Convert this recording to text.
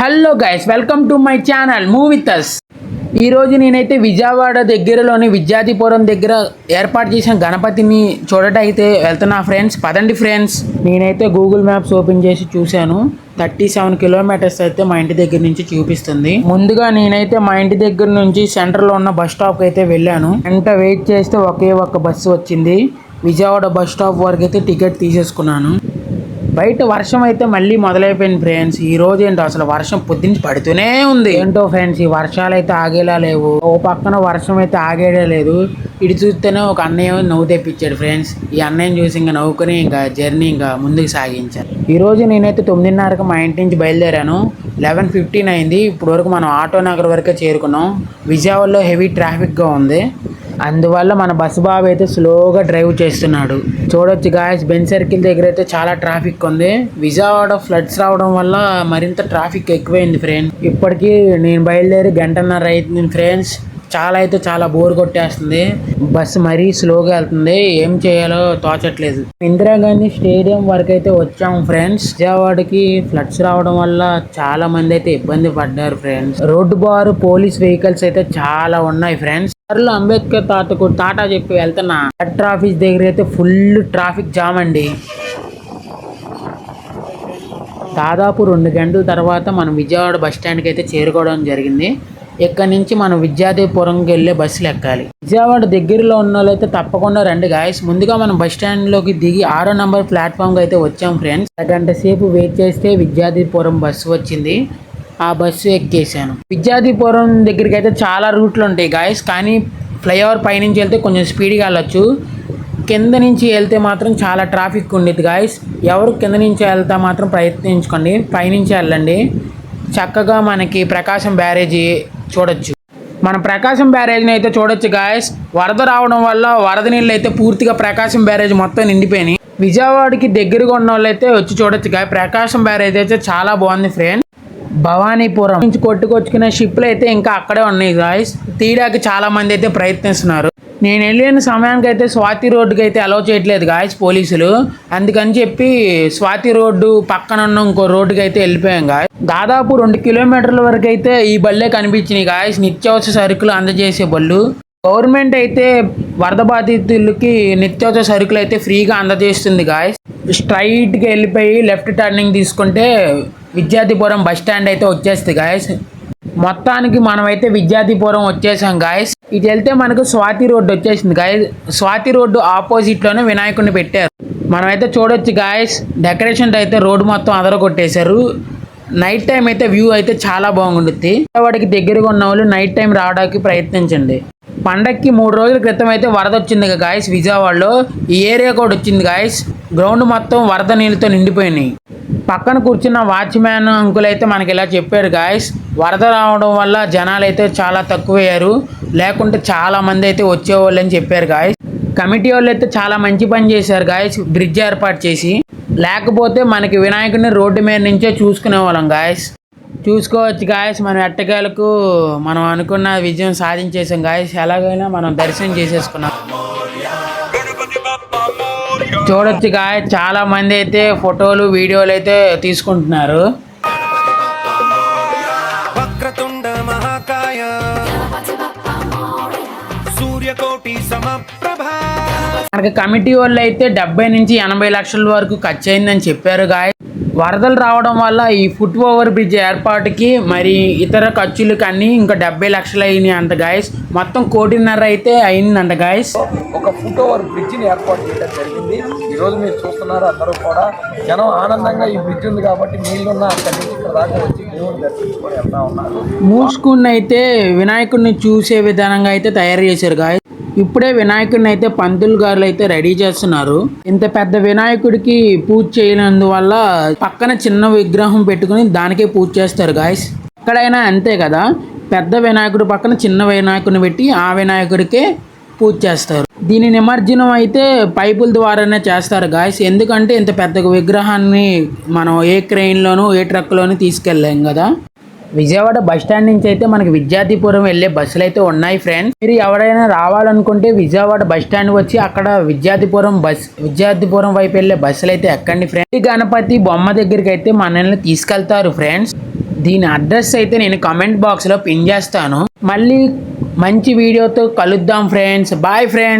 Hello guys welcome to my channel move with us ఈరోజు నేనైతే విజయవాడ దగ్గరలోని విద్యార్థిపురం దగ్గర ఏర్పాటు చేసిన గణపతిని చూడటైతే వెళ్తున్నా ఫ్రెండ్స్ పదండి ఫ్రెండ్స్ నేనైతే గూగుల్ మ్యాప్స్ ఓపెన్ చేసి చూశాను. థర్టీ సెవెన్ కిలోమీటర్స్ అయితే మా ఇంటి దగ్గర నుంచి చూపిస్తుంది. ముందుగా నేనైతే మా ఇంటి దగ్గర నుంచి సెంటర్లో ఉన్న బస్ స్టాప్కి అయితే వెళ్ళాను. ఎంత వెయిట్ చేస్తే ఒకే ఒక్క బస్సు వచ్చింది. విజయవాడ బస్ స్టాప్ వరకు అయితే టికెట్ తీసేసుకున్నాను. బయట వర్షం అయితే మళ్ళీ మొదలైపోయింది ఫ్రెండ్స్ ఈ రోజు ఏంటో అసలు వర్షం పొద్దునుంచి పడుతూనే ఉంది. ఏంటో ఫ్రెండ్స్ ఈ వర్షాలు అయితే ఆగేలా లేవు. ఓ పక్కన వర్షం అయితే ఆగేలా లేదు. ఇటు చూస్తేనే ఒక అన్నయ్య నవ్వు తెప్పించాడు ఫ్రెండ్స్ ఈ అన్నయ్యని చూసి ఇంకా నవ్వుకుని ఇంకా జర్నీ ఇంకా ముందుకు సాగించాను ఈ రోజు నేనైతే తొమ్మిదిన్నరకు మా ఇంటి నుంచి బయలుదేరాను. లెవెన్ ఫిఫ్టీన్ అయింది. ఇప్పుడు వరకు మనం ఆటో నగర్ వరకే చేరుకున్నాం. విజయవాడలో హెవీ ట్రాఫిక్గా ఉంది. అందువల్ల మన బస్సు బాబు అయితే స్లోగా డ్రైవ్ చేస్తున్నాడు. చూడొచ్చు గాయస్ బెన్ సర్కిల్ దగ్గర అయితే చాలా ట్రాఫిక్ ఉంది. విజయవాడ ఫ్లడ్స్ రావడం వల్ల మరింత ట్రాఫిక్ ఎక్కువైంది ఫ్రెండ్స్ ఇప్పటికీ నేను బయలుదేరి గంటన్నర అవుతుంది ఫ్రెండ్స్ చాలా అయితే చాలా బోర్ కొట్టేస్తుంది. బస్సు మరీ స్లోగా వెళ్తుంది. ఏం చేయాలో తోచట్లేదు. ఇందిరాగాంధీ స్టేడియం వరకు అయితే వచ్చాము ఫ్రెండ్స్ విజయవాడకి ఫ్లడ్స్ రావడం వల్ల చాలా మంది అయితే ఇబ్బంది పడ్డారు ఫ్రెండ్స్ రోడ్డు బారు పోలీస్ వెహికల్స్ అయితే చాలా ఉన్నాయి ఫ్రెండ్స్ సర్లు అంబేద్కర్ తాతకు టాటా చెప్పి వెళ్తున్నా. హెడ్ ఆఫీస్ దగ్గర అయితే ఫుల్ ట్రాఫిక్ జామ్ అండి. దాదాపు రెండు గంటల తర్వాత మనం విజయవాడ బస్ స్టాండ్కి అయితే చేరుకోవడం జరిగింది. ఇక్కడ నుంచి మనం విద్యార్థిపురంకి వెళ్ళే బస్సులు ఎక్కాలి. విజయవాడ దగ్గరలో ఉన్న వాళ్ళైతే తప్పకుండా రండి గాయస్. ముందుగా మనం బస్ స్టాండ్లోకి దిగి ఆరో నంబర్ ప్లాట్ఫామ్కి అయితే వచ్చాం ఫ్రెండ్స్. గంట సేపు వెయిట్ చేస్తే విద్యార్థిపురం బస్సు వచ్చింది. ఆ బస్సు ఎక్కేసాను విద్యార్థిపురం దగ్గరికి అయితే చాలా రూట్లు ఉంటాయి గాయస్ కానీ ఫ్లైఓవర్ పైనుంచి వెళ్తే కొంచెం స్పీడ్గా వెళ్ళొచ్చు. కింద నుంచి వెళ్తే మాత్రం చాలా ట్రాఫిక్ ఉండేది గాయస్ ఎవరు కింద నుంచి వెళ్తా మాత్రం ప్రయత్నించుకోండి పైనుంచి వెళ్ళండి. చక్కగా మనకి ప్రకాశం బ్యారేజీ చూడొచ్చు. మన ప్రకాశం బ్యారేజ్ని అయితే చూడొచ్చు గాయస్ వరద రావడం వల్ల వరద నీళ్ళు అయితే పూర్తిగా ప్రకాశం బ్యారేజ్ మొత్తం నిండిపోయినాయి. విజయవాడకి దగ్గరగా ఉన్న వాళ్ళు అయితే వచ్చి చూడొచ్చు గాయ ప్రకాశం బ్యారేజ్ అయితే చాలా బాగుంది ఫ్రెండ్ భవానీపురం నుంచి కొట్టుకొచ్చుకునే షిప్లు అయితే ఇంకా అక్కడే ఉన్నాయి గాయస్ తీయడానికి చాలా మంది అయితే ప్రయత్నిస్తున్నారు. నేను వెళ్ళిన సమయానికి అయితే స్వాతి రోడ్డుకి అయితే అలౌ చేయట్లేదు గాయస్ పోలీసులు. అందుకని చెప్పి స్వాతి రోడ్డు పక్కన ఉన్న ఇంకో రోడ్డుకి అయితే వెళ్ళిపోయాం గాయస్ దాదాపు రెండు కిలోమీటర్ల వరకు అయితే ఈ బళ్ళే కనిపించినాయి గాయస్ నిత్యావసర సరుకులు అందజేసే బళ్ళు. గవర్నమెంట్ అయితే వరద బాధితులకి నిత్యావసర సరుకులు అయితే ఫ్రీగా అందజేస్తుంది గాయస్ స్ట్రైట్గా వెళ్ళిపోయి లెఫ్ట్ టర్నింగ్ తీసుకుంటే విద్యార్థిపురం బస్ స్టాండ్ అయితే వచ్చేస్తుంది గాయస్ మొత్తానికి మనమైతే విద్యార్థిపురం వచ్చేసాం గాయస్ ఇటు వెళ్తే మనకు స్వాతి రోడ్డు వచ్చేసింది గాయస్ స్వాతి రోడ్డు ఆపోజిట్లోనే వినాయకుడిని పెట్టారు. మనమైతే చూడొచ్చు గాయస్ డెకరేషన్ అయితే రోడ్డు మొత్తం అదరగొట్టేశారు. నైట్ టైం అయితే వ్యూ అయితే చాలా బాగుంటుంది వాడికి దగ్గరగా ఉన్న వాళ్ళు నైట్ టైం రావడానికి ప్రయత్నించండి. పండక్కి మూడు రోజుల క్రితం అయితే వరద వచ్చింది గాయస్ విజయవాడలో. ఈ ఏరియా కూడా వచ్చింది గాయస్ గ్రౌండ్ మొత్తం వరద నీళ్ళతో నిండిపోయినాయి. పక్కన కూర్చున్న వాచ్మ్యాన్ అంకుల్ అయితే మనకి ఇలా చెప్పారు గాయస్ వరద రావడం వల్ల జనాలు అయితే చాలా తక్కువయ్యారు. లేకుంటే చాలా మంది అయితే వచ్చేవాళ్ళు అని చెప్పారు గాయస్. కమిటీ వాళ్ళు అయితే చాలా మంచి పని చేశారు గాయస్ బ్రిడ్జ్ ఏర్పాటు చేసి. లేకపోతే మనకి వినాయకుడిని రోడ్డు మీద నుంచే చూసుకునే వాళ్ళం గాయస్. చూసుకోవచ్చు గాయస్ మనం ఎట్టకేలకు మనం అనుకున్న విజయం సాధించేసాం గాయస్. ఎలాగైనా మనం దర్శనం చేసేసుకున్నాం. చూడొచ్చు గాయస్ చాలా మంది అయితే ఫోటోలు వీడియోలు అయితే తీసుకుంటున్నారు. మనకి కమిటీ వాళ్ళు అయితే డెబ్బై నుంచి ఎనభై లక్షల వరకు ఖర్చు అయిందని చెప్పారు గాయ వరదలు రావడం వల్ల ఈ ఫుట్ ఓవర్ బ్రిడ్జ్ ఏర్పాటుకి మరి ఇతర ఖర్చులకి అన్ని ఇంకా డెబ్బై లక్షలు అయినాయి అంట గాయస్ మొత్తం కోటిన్నర అయితే అయిందంట గాయస్ ఒక ఫుట్ ఓవర్ బ్రిడ్జిని ఏర్పాటు చేయడం జరిగింది. ఈరోజు మీరు చూస్తున్నారు అందరూ కూడా. జనం ఆనందంగా ఈ బ్రిడ్జ్ ఉంది కాబట్టి నీళ్ళున్న అక్కడి నుంచి ఇక్కడ దాకా వచ్చి దేవుని దర్శించుకొని వెళ్తా ఉన్నారు. మూసుకుని అయితే వినాయకుడిని చూసే విధానంగా అయితే తయారు చేశారు గాయ ఇప్పుడే వినాయకుడిని అయితే పంతులు గారు అయితే రెడీ చేస్తున్నారు. ఇంత పెద్ద వినాయకుడికి పూజ చేయనందువల్ల పక్కన చిన్న విగ్రహం పెట్టుకుని దానికే పూజ చేస్తారు గాయస్ ఎక్కడైనా అంతే కదా పెద్ద వినాయకుడి పక్కన చిన్న వినాయకుడిని పెట్టి ఆ వినాయకుడికే పూజ చేస్తారు. దీని నిమజ్జనం అయితే పైపుల ద్వారానే చేస్తారు గాయస్ ఎందుకంటే ఇంత పెద్ద విగ్రహాన్ని మనం ఏ క్రెయిన్లోనూ ఏ ట్రక్లోనూ తీసుకెళ్ళాం కదా. విజయవాడ బస్ స్టాండ్ నుంచి అయితే మనకి విద్యార్థిపురం వెళ్ళే బస్సులు అయితే ఉన్నాయి ఫ్రెండ్స్ మీరు ఎవరైనా రావాలనుకుంటే విజయవాడ బస్ స్టాండ్ వచ్చి అక్కడ విద్యార్థిపురం బస్ విద్యార్థిపురం వైపు వెళ్ళే బస్సులు అయితే ఎక్కండి ఫ్రెండ్స్ గణపతి బొమ్మ దగ్గరికి అయితే మనల్ని తీసుకెళ్తారు ఫ్రెండ్స్ దీని అడ్రస్ అయితే నేను కమెంట్ బాక్స్లో పిన్ చేస్తాను. మళ్ళీ మంచి వీడియోతో కలుద్దాం ఫ్రెండ్స్ బాయ్ ఫ్రెండ్స్